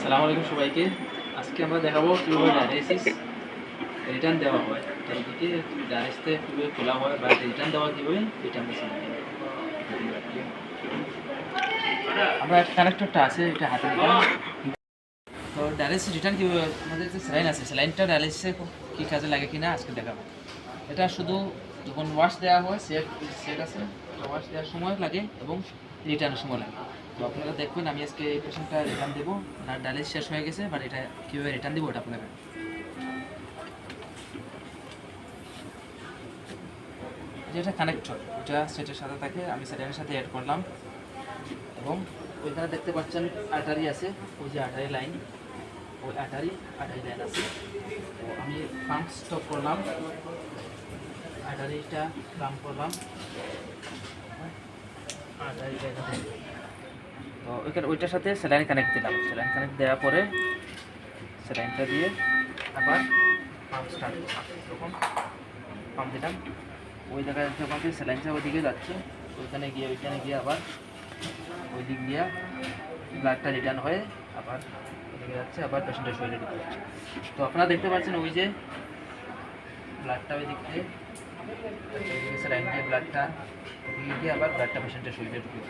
আসসালামু আলাইকুম সবাইকে। আজকে আমরা দেখাবো ডায়ালিসিস রিটার্ন দেওয়া হয়। খোলা হয় বা রিটার্ন দেওয়া আমরা কানেক্টরটা আছে, এটা হাতে তো ডায়ালিসিস রিটার্ন আমাদের যে স্যালাইন আছে। স্যালাইনটা ডায়ালিসিসে কী কাজে লাগে কিনা আজকে দেখাবো। এটা শুধু যখন ওয়াশ দেওয়া হয় সেট সেট আছে ওয়াশ দেওয়ার সময় লাগে এবং রিটার্নের সময় লাগে তো আপনারা দেখবেন আমি আজকে এই পেশেন্টটা রিটার্ন দেবো। আর ডায়ালিস শেষ হয়ে গেছে বাট এটা কীভাবে রিটার্ন দেবো ওটা আপনারা যেটা কানেক্টর ওটা সেটের সাথে থাকে, আমি সেটের সাথে অ্যাড করলাম। এবং ওইখানে দেখতে পাচ্ছেন আটারি আছে, ওই যে আটারি লাইন ওই আটারি আটারি লাইন আছে। তো আমি পাম্প স্টপ করলাম। আটারিটা পাম্প করলাম। তো ওইখানে ওইটার সাথে স্যালাইন কানেক্ট দিলাম। স্যালাইন কানেক্ট দেওয়ার পরে স্যালাইনটা দিয়ে আবার পাম্প স্টার্ট তখন পাম্প দিলাম, ওই জায়গায় যখন স্যালাইনটা ওইদিকে যাচ্ছে। ওইখানে গিয়ে ওইখানে গিয়ে আবার ওই দিক দিয়ে ব্লাডটা রিটার্ন হয়ে আবার ওইদিকে যাচ্ছে, আবার পেশেন্টের শরীরে তো আপনারা দেখতে পাচ্ছেন ওই যে ব্লাডটা ওই দিক দিয়ে ওইদিকে স্যালাইন দিয়ে ব্লাডটা ওইদিকে গিয়ে আবার ব্লাডটা পেশেন্টের শরীরে ঢুকে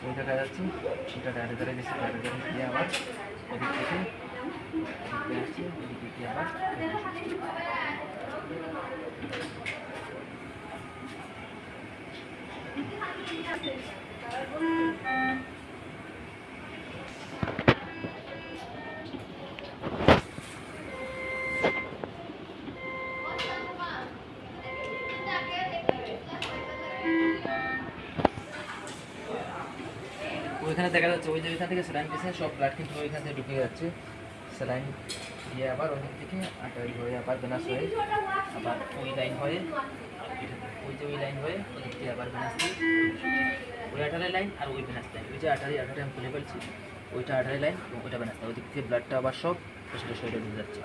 বই জায়গায় যাচ্ছি সেটা ডায়ারে ধরে গেছি ডায়ারে ধরে আবার ওদিক থেকে ওদিকে ওদিকে আবার ওইখানে দেখা যাচ্ছে ওই যে ওইখান থেকে স্যালাইন গেছে সব ব্লাড কিন্তু ওইখান থেকে ঢুকে যাচ্ছে। স্যালাইন দিয়ে আবার ওইখান থেকে আটারি হয়ে আবার বেনাস হয়ে, আবার ওই লাইন হয়ে, ওই যে ওই লাইন হয়ে ওদিক দিয়ে আবার বেনাস ওই আটারি লাইন আর ওই বেনাস লাইন, ওই যে আটারি আটারি আমি খুলে ফেলছি। ওইটা আটারি লাইন এবং ওইটা বেনাস লাইন, ওদিক থেকে ব্লাডটা আবার সব পেশেন্টের শরীরে ঢুকে যাচ্ছে।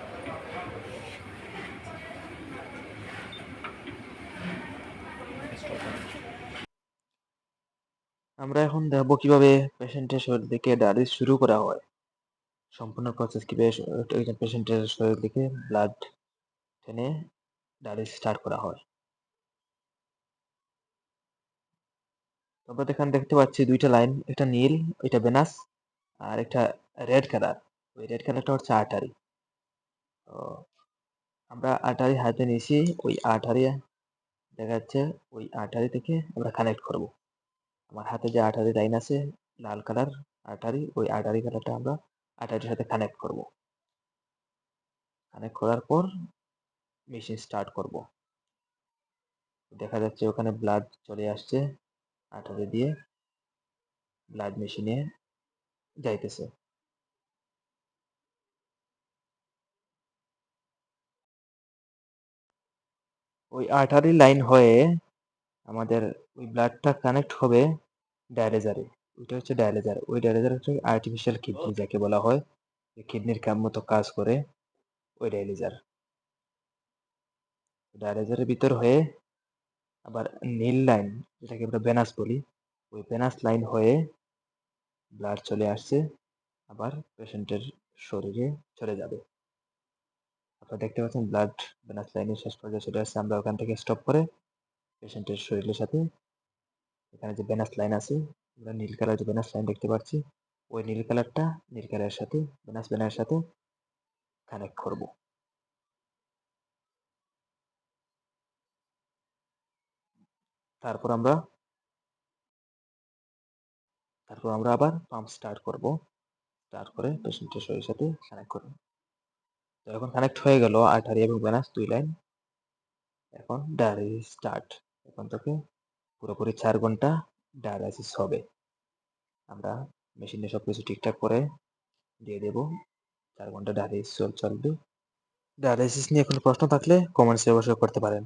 আমরা এখন দেখব কীভাবে পেশেন্টের শরীর থেকে ডায়ালিস শুরু করা হয়। সম্পূর্ণ প্রসেস কীভাবে একজন পেশেন্টের শরীর থেকে ব্লাড টেনে ডায়ালিস স্টার্ট করা হয়। আমরা এখানে দেখতে পাচ্ছি দুইটা লাইন একটা নীল এটা বেনাস আর একটা রেড কালার ওই রেড কালারটা হচ্ছে আটারি তো আমরা আটারি হাতে নিয়েছি, ওই আটারি দেখা যাচ্ছে ওই আটারি থেকে আমরা কানেক্ট করব। আমার হাতে যে আটারি লাইন আছে, লাল কালার আটারি, ওই আটারি কালারটা আমরা আটারির সাথে কানেক্ট করব। কানেক্ট করার পর মেশিন স্টার্ট করব। দেখা যাচ্ছে ওখানে ব্লাড চলে আসছে, আটারি দিয়ে ব্লাড মেশিনে যাইতেছে। ওই আটারি লাইন হয়ে আমাদের ওই ব্লাডটা কানেক্ট হবে ডায়ালিজারে ওইটা হচ্ছে ডায়ালিজার ওই ডায়ালিজার হচ্ছে আর্টিফিশিয়াল কিডনি যাকে বলা হয়। যে কিডনির কাম মতো কাজ করে ওই ডায়ালিজার ডায়ালিজারের ভিতর হয়ে আবার নীল লাইন যেটাকে আমরা ভেনাস বলি ওই ভেনাস লাইন হয়ে ব্লাড চলে আসছে আবার পেশেন্টের শরীরে চলে যাবে। আপনারা দেখতে পাচ্ছেন ব্লাড ভেনাস লাইনের শেষ পর্যায়ে চলে আসছে। আমরা ওখান থেকে স্টপ করে পেশেন্টের শরীরের সাথে এখানে যে ভেনাস লাইন আছে, আমরা নীল কালার যে ভেনাস লাইন দেখতে পাচ্ছি, ওই নীল কালারটা নীল কালারের সাথে ভেনাস ভেনার সাথে কানেক্ট করব। তারপর আমরা তারপর আমরা আবার পাম্প স্টার্ট করব। স্টার্ট করে পেশেন্টের শরীরের সাথে কানেক্ট করব। তো এখন কানেক্ট হয়ে গেল আঠারি এবং ভেনাস দুই লাইন এখন ডায়ালিসিস স্টার্ট এখন থেকে পুরোপুরি চার ঘণ্টা ডায়ালাইসিস হবে। আমরা মেশিনে সব কিছু ঠিকঠাক করে দিয়ে দেব। চার ঘণ্টা ডায়ালাইসিস চলবে। ডায়ালাইসিস নিয়ে কোনো প্রশ্ন থাকলে কমেন্টসে অবশ্যই করতে পারেন।